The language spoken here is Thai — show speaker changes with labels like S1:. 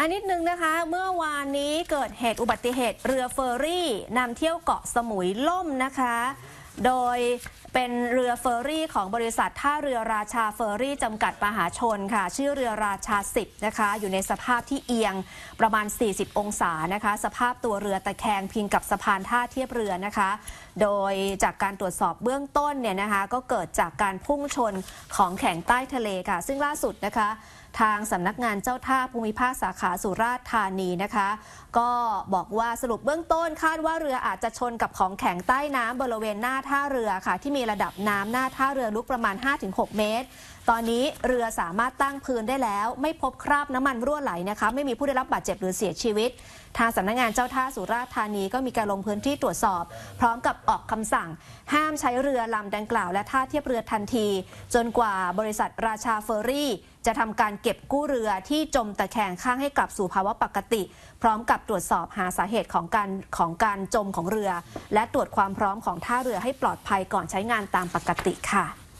S1: อันนิดนึงนะคะ เมื่อวานนี้เกิดเหตุอุบัติเหตุเรือเฟอร์รี่นำเที่ยวเกาะสมุยล่มนะคะ โดยเป็นเรือเฟอร์รี่ของบริษัทท่าเรือราชาเฟอร์รี่จำกัดมหาชนค่ะ ชื่อเรือราชา 10 นะคะ อยู่ในสภาพที่เอียงประมาณ 40 องศานะคะ สภาพตัวเรือตะแคงพิงกับสะพานท่าเทียบเรือนะคะ โดยจากการตรวจสอบเบื้องต้นเนี่ยนะคะ ก็เกิดจากการพุ่งชนของแข็งใต้ทะเลค่ะ ซึ่งล่าสุดนะคะ ทางสำนักงานเจ้าท่าภูมิภาคสาขาสุราษฎร์ธานีนะคะ ก็บอกว่าสรุปเบื้องต้นคาดว่าเรืออาจจะชนกับของแข็งใต้น้ำบริเวณหน้าท่าเรือค่ะ ที่มีระดับน้ำหน้าท่าเรือลุกประมาณ 5-6 เมตร ตอนนี้เรือสามารถตั้งพื้นได้แล้ว ไม่พบคราบน้ำมันรั่วไหลนะคะ ไม่มีผู้ได้รับบาดเจ็บหรือเสียชีวิต ทางสำนักงานเจ้าท่าสุราษฎร์ธานีก็มีการลงพื้นที่ตรวจสอบ พร้อมกับออกคำสั่ง ห้ามใช้เรือลำดังกล่าว และท่าเทียบเรือทันที จนกว่าบริษัทราชาเฟอร์รี่จะทำการเก็บกู้เรือที่จมตะแคงข้างให้กลับสู่ภาวะปกติ พร้อมกับตรวจสอบหาสาเหตุของการของการจมของเรือ และตรวจความพร้อมของท่าเรือให้ปลอดภัยก่อนใช้งานตามปกติค่ะ